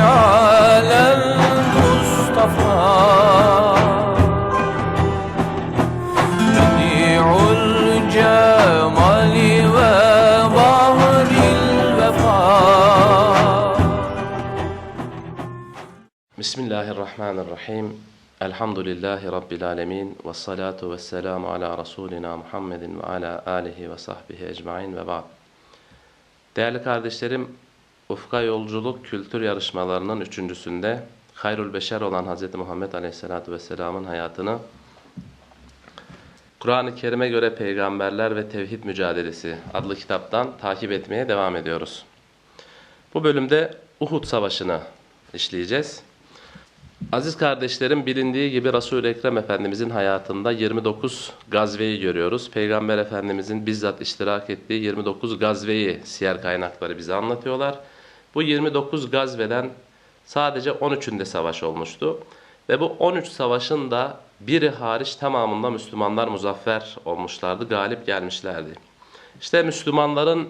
على المصطفى. بديع الجمال الوفاء بسم الله الرحمن الرحيم. الحمد لله رب العالمين والصلاة والسلام على رسولنا محمد وعلى آله وصحبه أجمعين. وبعد. Değerli kardeşlerim, Ufka Yolculuk Kültür Yarışmalarının üçüncüsünde Hayrul Beşer olan Hz. Muhammed Aleyhisselatü Vesselam'ın hayatını Kur'an-ı Kerim'e göre Peygamberler ve Tevhid Mücadelesi adlı kitaptan takip etmeye devam ediyoruz. Bu bölümde Uhud Savaşı'nı işleyeceğiz. Aziz kardeşlerim bilindiği gibi Resul-i Ekrem Efendimizin hayatında 29 gazveyi görüyoruz. Peygamber Efendimizin bizzat iştirak ettiği 29 gazveyi siyer kaynakları bize anlatıyorlar. Bu 29 gazveden sadece 13'ünde savaş olmuştu. Ve bu 13 savaşın da biri hariç tamamında Müslümanlar muzaffer olmuşlardı, galip gelmişlerdi. İşte Müslümanların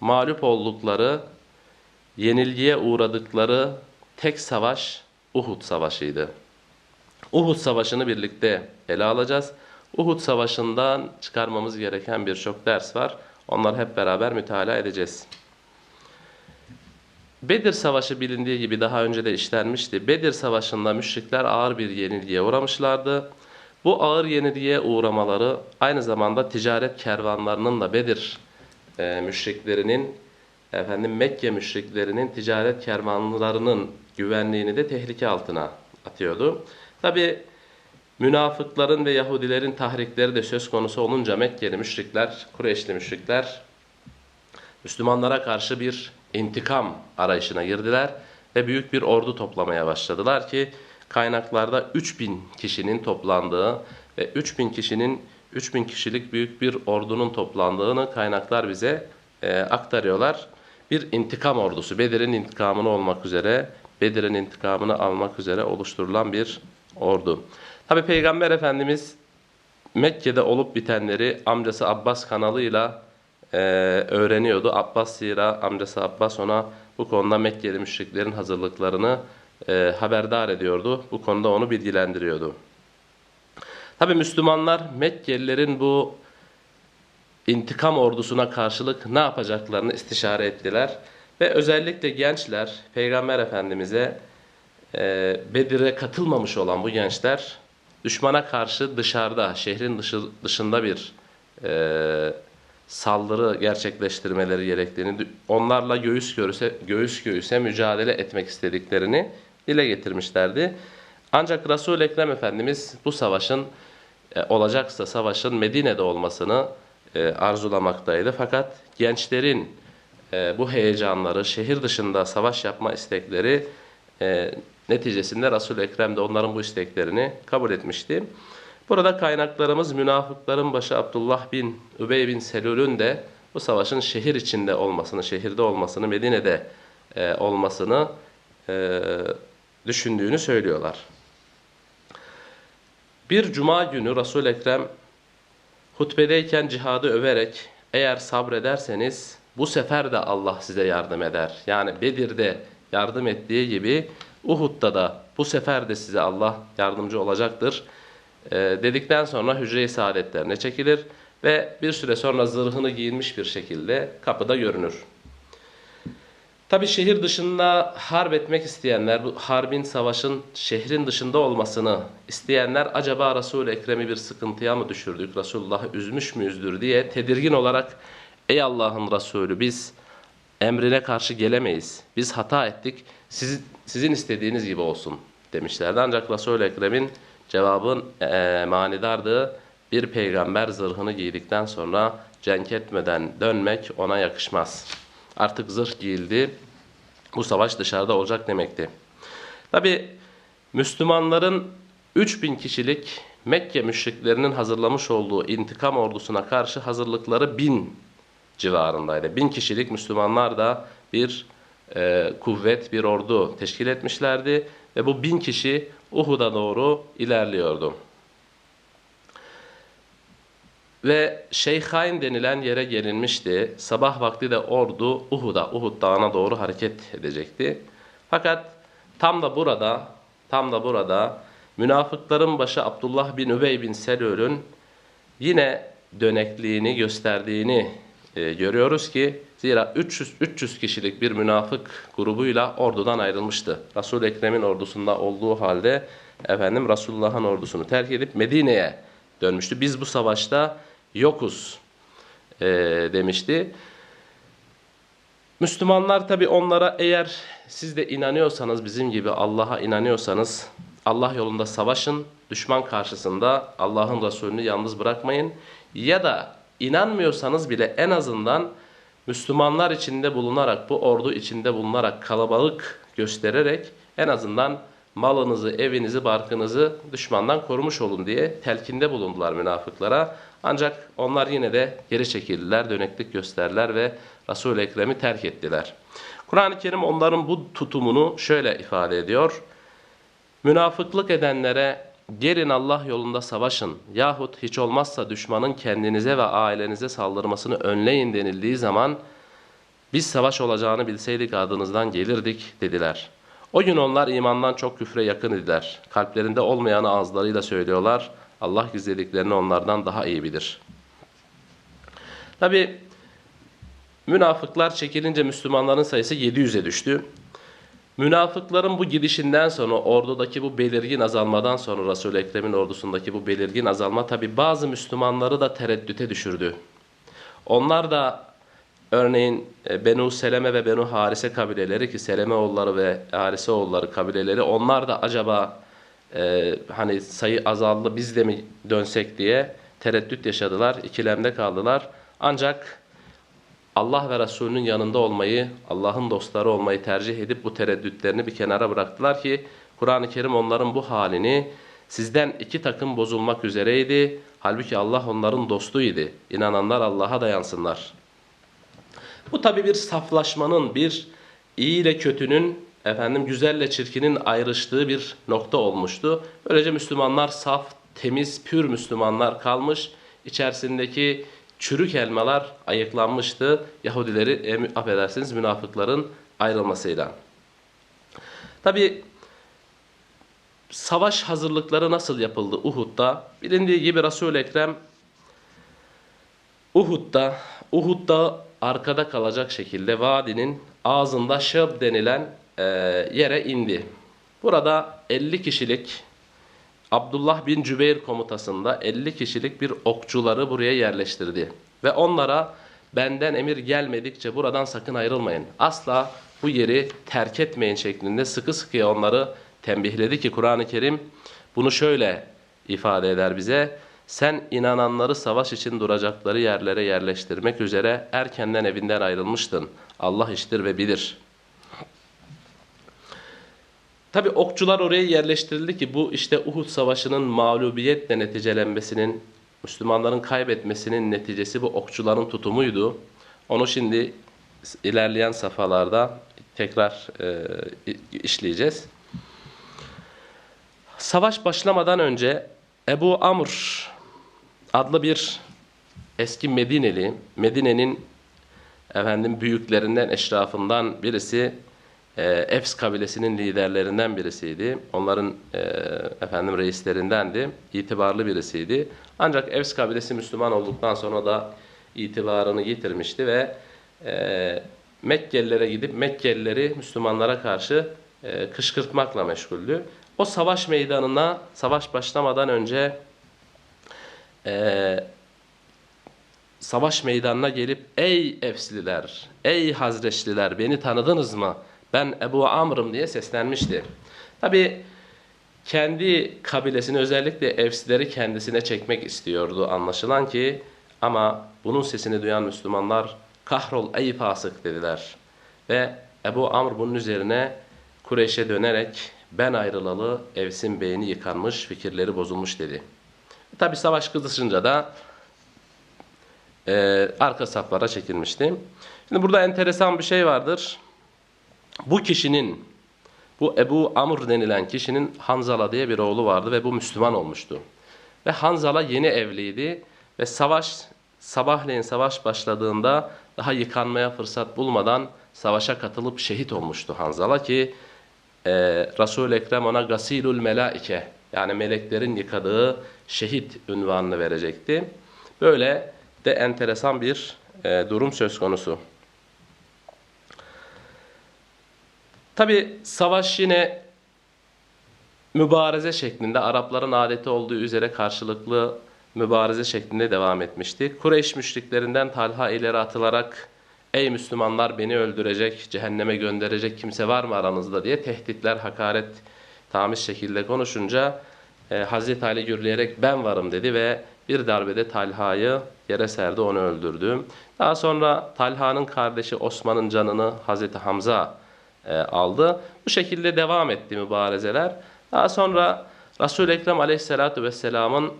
mağlup oldukları, yenilgiye uğradıkları tek savaş Uhud Savaşı'ydı. Uhud Savaşı'nı birlikte ele alacağız. Uhud Savaşı'ndan çıkarmamız gereken birçok ders var. Onları hep beraber mütalaa edeceğiz. Bedir Savaşı bilindiği gibi daha önce de işlenmişti. Bedir Savaşı'nda müşrikler ağır bir yenilgiye uğramışlardı. Bu ağır yenilgiye uğramaları aynı zamanda ticaret kervanlarının da Bedir e, müşriklerinin efendim Mekke müşriklerinin ticaret kervanlarının güvenliğini de tehlike altına atıyordu. Tabi münafıkların ve Yahudilerin tahrikleri de söz konusu olunca Mekkeli müşrikler, Kureyşli müşrikler Müslümanlara karşı bir intikam arayışına girdiler ve büyük bir ordu toplamaya başladılar ki kaynaklarda 3000 kişinin toplandığı ve 3000 kişinin 3000 kişilik büyük bir ordunun toplandığını kaynaklar bize e, aktarıyorlar. Bir intikam ordusu, Bedir'in intikamını olmak üzere, Bedir'in intikamını almak üzere oluşturulan bir ordu. Tabi Peygamber Efendimiz Mekke'de olup bitenleri amcası Abbas kanalıyla e, öğreniyordu. Abbas zira amcası Abbas ona bu konuda Mekkeli müşriklerin hazırlıklarını e, haberdar ediyordu. Bu konuda onu bilgilendiriyordu. Tabi Müslümanlar Mekkelilerin bu intikam ordusuna karşılık ne yapacaklarını istişare ettiler. Ve özellikle gençler Peygamber Efendimiz'e e, Bedir'e katılmamış olan bu gençler düşmana karşı dışarıda, şehrin dışı, dışında bir e, saldırı gerçekleştirmeleri gerektiğini, onlarla göğüs göğüse, göğüs göğüse mücadele etmek istediklerini dile getirmişlerdi. Ancak Resul-i Ekrem Efendimiz bu savaşın e, olacaksa savaşın Medine'de olmasını e, arzulamaktaydı. Fakat gençlerin e, bu heyecanları, şehir dışında savaş yapma istekleri neticesinde Resul-i Ekrem de onların bu isteklerini kabul etmişti. Burada kaynaklarımız münafıkların başı Abdullah bin Übey bin Selül'ün de bu savaşın şehir içinde olmasını, şehirde olmasını, Medine'de e, olmasını e, düşündüğünü söylüyorlar. Bir cuma günü Resul-i Ekrem hutbedeyken cihadı överek eğer sabrederseniz bu sefer de Allah size yardım eder. Yani Bedir'de yardım ettiği gibi Uhud'da da bu sefer de size Allah yardımcı olacaktır. Ee, dedikten sonra hücre-i saadetlerine çekilir ve bir süre sonra zırhını giyinmiş bir şekilde kapıda görünür. Tabi şehir dışında harp etmek isteyenler, bu harbin, savaşın şehrin dışında olmasını isteyenler acaba Resul-i Ekrem'i bir sıkıntıya mı düşürdük, Resulullah'ı üzmüş müyüzdür? diye tedirgin olarak ey Allah'ın Resulü biz emrine karşı gelemeyiz, biz hata ettik, siz, sizin istediğiniz gibi olsun. demişlerdi. Ancak Resul-i Ekrem'in cevabın e, manidardığı bir peygamber zırhını giydikten sonra cenk etmeden dönmek ona yakışmaz. Artık zırh giyildi. Bu savaş dışarıda olacak demekti. Tabi Müslümanların 3000 kişilik Mekke müşriklerinin hazırlamış olduğu intikam ordusuna karşı hazırlıkları 1000 civarındaydı. 1000 kişilik Müslümanlar da bir e, kuvvet, bir ordu teşkil etmişlerdi. Ve bu 1000 kişi Uhud'a doğru ilerliyordu. Ve Şeyhain denilen yere gelinmişti. Sabah vakti de ordu Uhud'a, Uhud dağına doğru hareket edecekti. Fakat tam da burada, tam da burada münafıkların başı Abdullah bin Übey bin Selül'ün yine dönekliğini gösterdiğini e, görüyoruz ki zira 300 300 kişilik bir münafık grubuyla ordudan ayrılmıştı. Resul Ekrem'in ordusunda olduğu halde efendim Resulullah'ın ordusunu terk edip Medine'ye dönmüştü. Biz bu savaşta yokuz e, demişti. Müslümanlar tabi onlara eğer siz de inanıyorsanız bizim gibi Allah'a inanıyorsanız Allah yolunda savaşın, düşman karşısında Allah'ın Resulünü yalnız bırakmayın. Ya da inanmıyorsanız bile en azından Müslümanlar içinde bulunarak, bu ordu içinde bulunarak kalabalık göstererek en azından malınızı, evinizi, barkınızı düşmandan korumuş olun diye telkinde bulundular münafıklara. Ancak onlar yine de geri çekildiler, döneklik gösterdiler ve Resul-i Ekrem'i terk ettiler. Kur'an-ı Kerim onların bu tutumunu şöyle ifade ediyor. Münafıklık edenlere gelin Allah yolunda savaşın yahut hiç olmazsa düşmanın kendinize ve ailenize saldırmasını önleyin denildiği zaman biz savaş olacağını bilseydik adınızdan gelirdik dediler. O gün onlar imandan çok küfre yakın idiler. Kalplerinde olmayanı ağızlarıyla söylüyorlar. Allah gizlediklerini onlardan daha iyi bilir. Tabi münafıklar çekilince Müslümanların sayısı 700'e düştü. Münafıkların bu gidişinden sonra ordudaki bu belirgin azalmadan sonra Resul-i Ekrem'in ordusundaki bu belirgin azalma tabi bazı Müslümanları da tereddüte düşürdü. Onlar da örneğin e, Benu Seleme ve Benu Harise kabileleri ki Selemeoğulları ve Hariseoğulları kabileleri onlar da acaba e, hani sayı azaldı biz de mi dönsek diye tereddüt yaşadılar, ikilemde kaldılar. Ancak Allah ve Resulünün yanında olmayı, Allah'ın dostları olmayı tercih edip bu tereddütlerini bir kenara bıraktılar ki Kur'an-ı Kerim onların bu halini sizden iki takım bozulmak üzereydi. Halbuki Allah onların dostuydu. İnananlar Allah'a dayansınlar. Bu tabi bir saflaşmanın, bir iyi ile kötünün, efendim güzelle çirkinin ayrıştığı bir nokta olmuştu. Böylece Müslümanlar saf, temiz, pür Müslümanlar kalmış. İçerisindeki çürük elmalar ayıklanmıştı. Yahudileri, e, affedersiniz münafıkların ayrılmasıyla. Tabi savaş hazırlıkları nasıl yapıldı Uhud'da? Bilindiği gibi Resul-i Ekrem Uhud'da, Uhud'da arkada kalacak şekilde vadinin ağzında Şab denilen e, yere indi. Burada 50 kişilik Abdullah bin Cübeyr komutasında 50 kişilik bir okçuları buraya yerleştirdi. Ve onlara benden emir gelmedikçe buradan sakın ayrılmayın. Asla bu yeri terk etmeyin şeklinde sıkı sıkıya onları tembihledi ki Kur'an-ı Kerim bunu şöyle ifade eder bize. Sen inananları savaş için duracakları yerlere yerleştirmek üzere erkenden evinden ayrılmıştın. Allah iştir ve bilir. Tabi okçular oraya yerleştirildi ki bu işte Uhud Savaşı'nın mağlubiyetle neticelenmesinin, Müslümanların kaybetmesinin neticesi bu okçuların tutumuydu. Onu şimdi ilerleyen safhalarda tekrar e, işleyeceğiz. Savaş başlamadan önce Ebu Amr adlı bir eski Medineli, Medine'nin efendim büyüklerinden, eşrafından birisi e, Efs kabilesinin liderlerinden birisiydi. Onların e, efendim reislerindendi. İtibarlı birisiydi. Ancak Efs kabilesi Müslüman olduktan sonra da itibarını yitirmişti ve e, Mekkelilere gidip Mekkelileri Müslümanlara karşı e, kışkırtmakla meşguldü. O savaş meydanına savaş başlamadan önce e, savaş meydanına gelip ey Efsliler, ey Hazreçliler beni tanıdınız mı? Ben Ebu Amr'ım diye seslenmişti. Tabi kendi kabilesini özellikle Efslileri kendisine çekmek istiyordu anlaşılan ki ama bunun sesini duyan Müslümanlar kahrol ey fasık dediler. Ve Ebu Amr bunun üzerine Kureyş'e dönerek ben ayrılalı Evs'in beyni yıkanmış, fikirleri bozulmuş dedi. Tabi savaş kızışınca da e, arka saflara çekilmişti. Şimdi burada enteresan bir şey vardır. Bu kişinin, bu Ebu Amr denilen kişinin Hanzala diye bir oğlu vardı ve bu Müslüman olmuştu. Ve Hanzala yeni evliydi ve savaş, sabahleyin savaş başladığında daha yıkanmaya fırsat bulmadan savaşa katılıp şehit olmuştu Hanzala ki e, Resul-i Ekrem ona gasilul melaike yani meleklerin yıkadığı şehit ünvanını verecekti. Böyle de enteresan bir e, durum söz konusu. Tabi savaş yine mübareze şeklinde Arapların adeti olduğu üzere karşılıklı mübareze şeklinde devam etmişti. Kureyş müşriklerinden Talha ileri atılarak ey Müslümanlar beni öldürecek, cehenneme gönderecek kimse var mı aranızda diye tehditler, hakaret tamiz şekilde konuşunca e, Hazreti Ali gürleyerek ben varım dedi ve bir darbede Talha'yı yere serdi onu öldürdü. Daha sonra Talha'nın kardeşi Osman'ın canını Hazreti Hamza aldı. Bu şekilde devam etti mübarezeler. Daha sonra Resul-i Ekrem Aleyhisselatü Vesselam'ın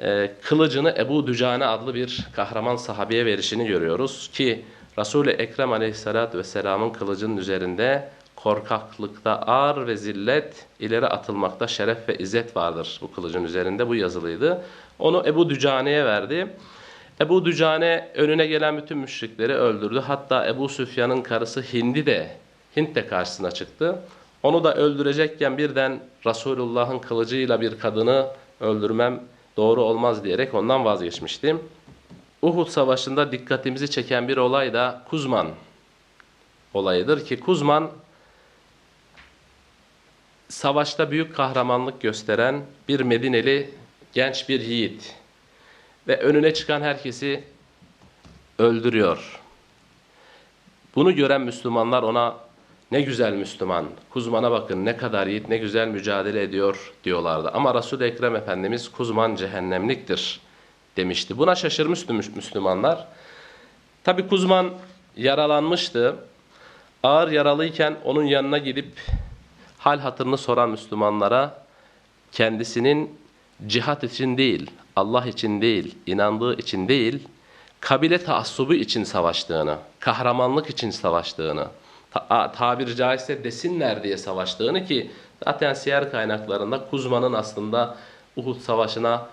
e, kılıcını Ebu Dücane adlı bir kahraman sahabeye verişini görüyoruz ki Resul-i Ekrem Aleyhisselatü Vesselam'ın kılıcının üzerinde korkaklıkta ağır ve zillet, ileri atılmakta şeref ve izzet vardır bu kılıcın üzerinde. Bu yazılıydı. Onu Ebu Dücane'ye verdi. Ebu Dücane önüne gelen bütün müşrikleri öldürdü. Hatta Ebu Süfyan'ın karısı Hindi de Hint de karşısına çıktı. Onu da öldürecekken birden Resulullah'ın kılıcıyla bir kadını öldürmem doğru olmaz diyerek ondan vazgeçmiştim. Uhud Savaşı'nda dikkatimizi çeken bir olay da Kuzman olayıdır ki Kuzman savaşta büyük kahramanlık gösteren bir Medineli genç bir yiğit ve önüne çıkan herkesi öldürüyor. Bunu gören Müslümanlar ona ne güzel Müslüman, Kuzman'a bakın ne kadar yiğit, ne güzel mücadele ediyor diyorlardı. Ama Resul-i Ekrem Efendimiz Kuzman cehennemliktir demişti. Buna şaşırmıştı Müslümanlar. Tabi Kuzman yaralanmıştı. Ağır yaralıyken onun yanına gidip hal hatırını soran Müslümanlara kendisinin cihat için değil, Allah için değil, inandığı için değil, kabile taassubu için savaştığını, kahramanlık için savaştığını, ta tabiri caizse desinler diye savaştığını ki zaten siyer kaynaklarında Kuzman'ın aslında Uhud Savaşı'na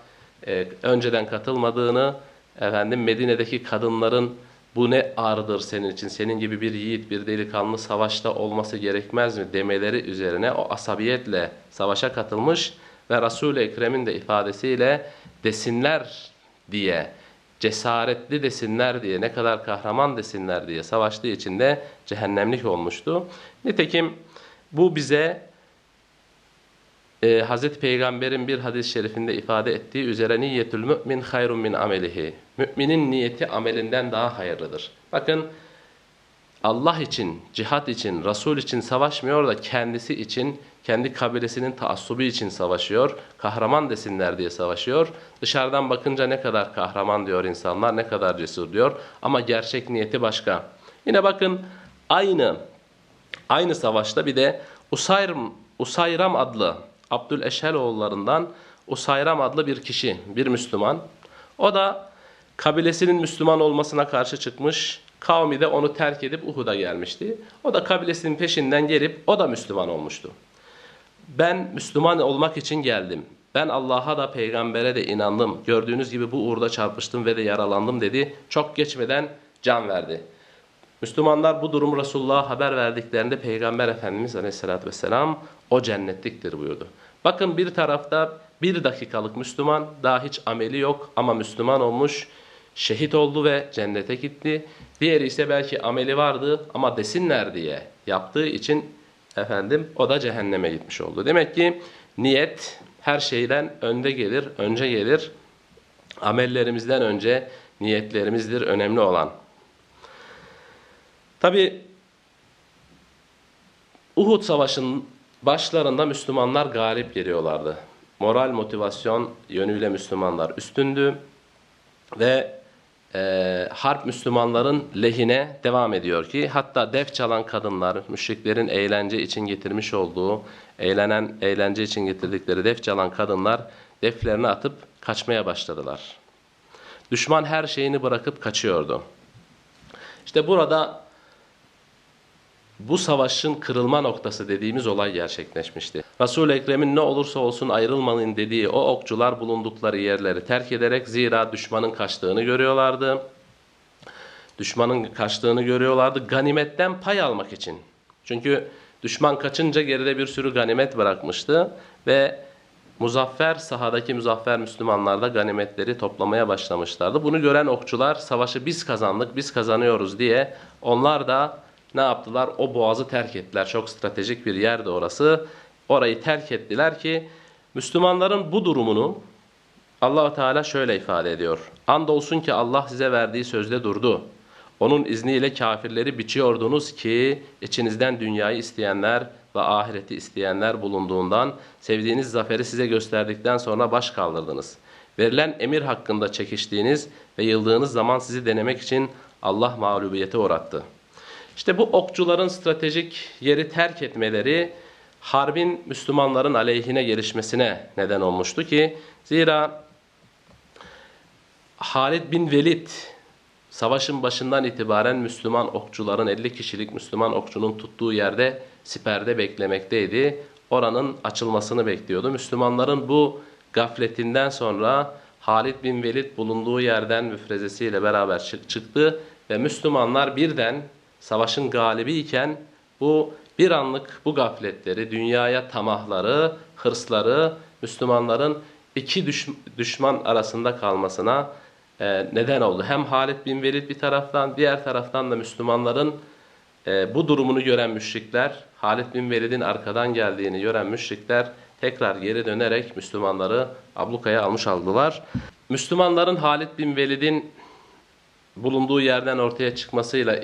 e, önceden katılmadığını, efendim Medine'deki kadınların bu ne ağrıdır senin için, senin gibi bir yiğit, bir delikanlı savaşta olması gerekmez mi? demeleri üzerine o asabiyetle savaşa katılmış ve Resul-i Ekrem'in de ifadesiyle desinler diye, cesaretli desinler diye, ne kadar kahraman desinler diye savaştığı için de cehennemlik olmuştu. Nitekim bu bize e, Hazreti Peygamber'in bir hadis-i şerifinde ifade ettiği üzere niyetül mümin hayrun min amelihi. Müminin niyeti amelinden daha hayırlıdır. Bakın Allah için, cihat için, Resul için savaşmıyor da kendisi için, kendi kabilesinin taassubu için savaşıyor. Kahraman desinler diye savaşıyor. Dışarıdan bakınca ne kadar kahraman diyor insanlar, ne kadar cesur diyor. Ama gerçek niyeti başka. Yine bakın aynı aynı savaşta bir de Usayram, Usayram adlı Abdüleşheloğullarından Usayram adlı bir kişi, bir Müslüman. O da kabilesinin Müslüman olmasına karşı çıkmış. Kavmi de onu terk edip Uhud'a gelmişti. O da kabilesinin peşinden gelip o da Müslüman olmuştu. Ben Müslüman olmak için geldim. Ben Allah'a da peygambere de inandım. Gördüğünüz gibi bu uğurda çarpıştım ve de yaralandım dedi. Çok geçmeden can verdi. Müslümanlar bu durumu Resulullah'a haber verdiklerinde Peygamber Efendimiz Aleyhisselatü Vesselam o cennetliktir buyurdu. Bakın bir tarafta bir dakikalık Müslüman daha hiç ameli yok ama Müslüman olmuş, şehit oldu ve cennete gitti. Diğeri ise belki ameli vardı ama desinler diye yaptığı için efendim o da cehenneme gitmiş oldu. Demek ki niyet her şeyden önde gelir, önce gelir. Amellerimizden önce niyetlerimizdir önemli olan. Tabi Uhud Savaşı'nın başlarında Müslümanlar galip geliyorlardı. Moral motivasyon yönüyle Müslümanlar üstündü ve e, harp Müslümanların lehine devam ediyor ki hatta def çalan kadınlar müşriklerin eğlence için getirmiş olduğu eğlenen eğlence için getirdikleri def çalan kadınlar deflerini atıp kaçmaya başladılar. Düşman her şeyini bırakıp kaçıyordu. İşte burada bu savaşın kırılma noktası dediğimiz olay gerçekleşmişti. Resul-i Ekrem'in ne olursa olsun ayrılmayın dediği o okçular bulundukları yerleri terk ederek zira düşmanın kaçtığını görüyorlardı. Düşmanın kaçtığını görüyorlardı ganimetten pay almak için. Çünkü Düşman kaçınca geride bir sürü ganimet bırakmıştı ve muzaffer sahadaki muzaffer Müslümanlar da ganimetleri toplamaya başlamışlardı. Bunu gören okçular savaşı biz kazandık, biz kazanıyoruz diye onlar da ne yaptılar? O boğazı terk ettiler. Çok stratejik bir yerdi orası. Orayı terk ettiler ki Müslümanların bu durumunu allah Teala şöyle ifade ediyor. Andolsun ki Allah size verdiği sözde durdu. Onun izniyle kafirleri biçiyordunuz ki içinizden dünyayı isteyenler ve ahireti isteyenler bulunduğundan sevdiğiniz zaferi size gösterdikten sonra baş kaldırdınız. Verilen emir hakkında çekiştiğiniz ve yıldığınız zaman sizi denemek için Allah mağlubiyete uğrattı. İşte bu okçuların stratejik yeri terk etmeleri harbin Müslümanların aleyhine gelişmesine neden olmuştu ki zira Halid bin Velid savaşın başından itibaren Müslüman okçuların 50 kişilik Müslüman okçunun tuttuğu yerde siperde beklemekteydi. Oranın açılmasını bekliyordu. Müslümanların bu gafletinden sonra Halid bin Velid bulunduğu yerden müfrezesiyle beraber çık- çıktı ve Müslümanlar birden savaşın galibi iken bu bir anlık bu gafletleri, dünyaya tamahları, hırsları Müslümanların iki düş- düşman arasında kalmasına e, neden oldu. Hem Halid bin Velid bir taraftan, diğer taraftan da Müslümanların e, bu durumunu gören müşrikler, Halid bin Velid'in arkadan geldiğini gören müşrikler tekrar geri dönerek Müslümanları ablukaya almış aldılar. Müslümanların Halid bin Velid'in bulunduğu yerden ortaya çıkmasıyla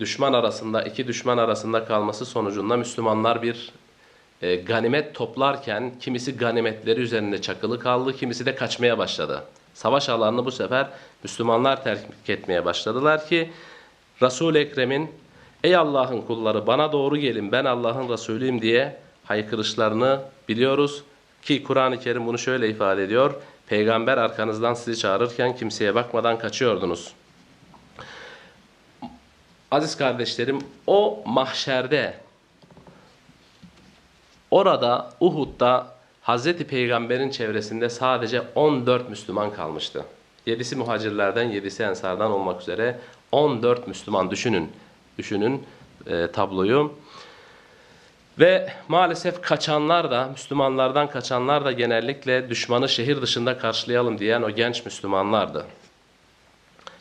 düşman arasında iki düşman arasında kalması sonucunda Müslümanlar bir e, ganimet toplarken kimisi ganimetleri üzerinde çakılı kaldı, kimisi de kaçmaya başladı. Savaş alanını bu sefer Müslümanlar terk etmeye başladılar ki Resul-i Ekrem'in ey Allah'ın kulları bana doğru gelin ben Allah'ın Resulüyüm diye haykırışlarını biliyoruz ki Kur'an-ı Kerim bunu şöyle ifade ediyor. Peygamber arkanızdan sizi çağırırken kimseye bakmadan kaçıyordunuz. Aziz kardeşlerim o mahşerde orada Uhud'da Hazreti Peygamber'in çevresinde sadece 14 Müslüman kalmıştı. 7'si muhacirlerden 7'si ensardan olmak üzere 14 Müslüman düşünün. Düşünün e, tabloyu. Ve maalesef kaçanlar da, Müslümanlardan kaçanlar da genellikle düşmanı şehir dışında karşılayalım diyen o genç Müslümanlardı.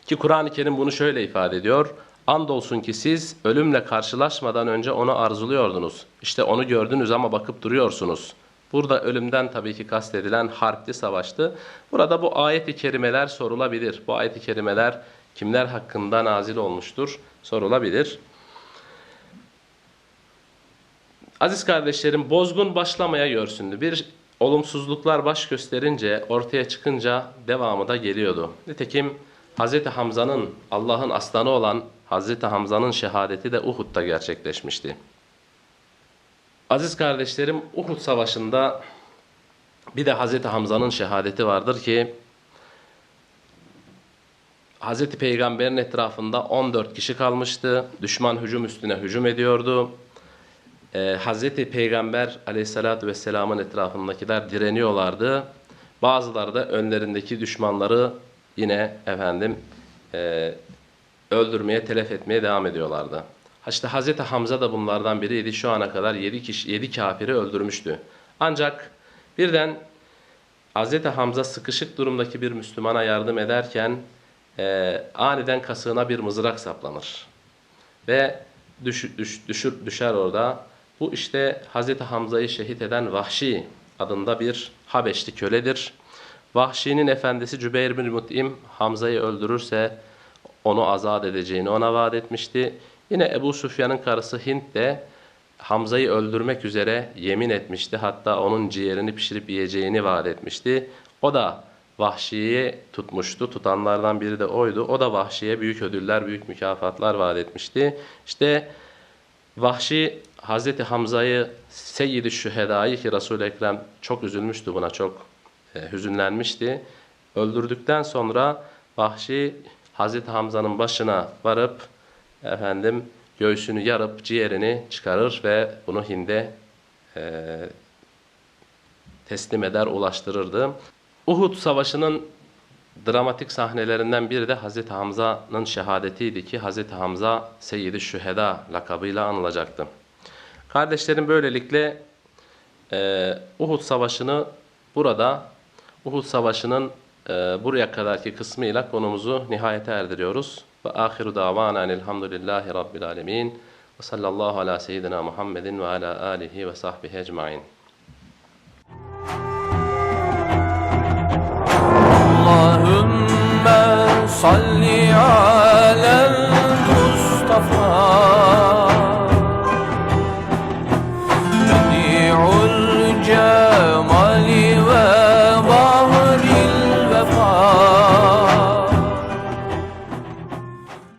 Ki Kur'an-ı Kerim bunu şöyle ifade ediyor. Andolsun ki siz ölümle karşılaşmadan önce onu arzuluyordunuz. İşte onu gördünüz ama bakıp duruyorsunuz. Burada ölümden tabii ki kastedilen harpli savaştı. Burada bu ayet-i kerimeler sorulabilir. Bu ayet-i kerimeler kimler hakkında nazil olmuştur sorulabilir. Aziz kardeşlerim bozgun başlamaya görsündü. Bir olumsuzluklar baş gösterince ortaya çıkınca devamı da geliyordu. Nitekim Hz. Hamza'nın Allah'ın aslanı olan Hz. Hamza'nın şehadeti de Uhud'da gerçekleşmişti. Aziz kardeşlerim Uhud Savaşı'nda bir de Hz. Hamza'nın şehadeti vardır ki Hz. Peygamber'in etrafında 14 kişi kalmıştı. Düşman hücum üstüne hücum ediyordu. Ee, Hz. Peygamber aleyhissalatü vesselamın etrafındakiler direniyorlardı. Bazıları da önlerindeki düşmanları yine efendim e, öldürmeye, telef etmeye devam ediyorlardı. İşte Hz. Hamza da bunlardan biriydi. Şu ana kadar 7 kişi 7 kafiri öldürmüştü. Ancak birden Hz. Hamza sıkışık durumdaki bir Müslümana yardım ederken e, aniden kasığına bir mızrak saplanır. Ve düş, düş, düşür, düşer orada. Bu işte Hz. Hamza'yı şehit eden Vahşi adında bir Habeşli köledir. Vahşi'nin efendisi Cübeyr bin Mut'im Hamza'yı öldürürse onu azat edeceğini ona vaat etmişti. Yine Ebu Sufyan'ın karısı Hint de Hamza'yı öldürmek üzere yemin etmişti. Hatta onun ciğerini pişirip yiyeceğini vaat etmişti. O da Vahşi'yi tutmuştu. Tutanlardan biri de oydu. O da Vahşi'ye büyük ödüller, büyük mükafatlar vaat etmişti. İşte Vahşi Hazreti Hamza'yı Seyyid-i Şüheda'yı ki Resul-i Ekrem çok üzülmüştü buna, çok e, hüzünlenmişti. Öldürdükten sonra Vahşi Hazreti Hamza'nın başına varıp efendim göğsünü yarıp ciğerini çıkarır ve bunu Hind'e e, teslim eder, ulaştırırdı. Uhud Savaşı'nın dramatik sahnelerinden biri de Hazreti Hamza'nın şehadetiydi ki Hazreti Hamza Seyyid-i Şüheda lakabıyla anılacaktı. Kardeşlerim böylelikle e, Uhud Savaşı'nı burada Uhud Savaşı'nın ee, buraya kadarki kısmıyla konumuzu nihayete erdiriyoruz. Ve ahiru davana elhamdülillahi rabbil alemin. Ve sallallahu ala seyyidina Muhammedin ve ala alihi ve sahbihi ecmain. Allahümme salli alel Mustafa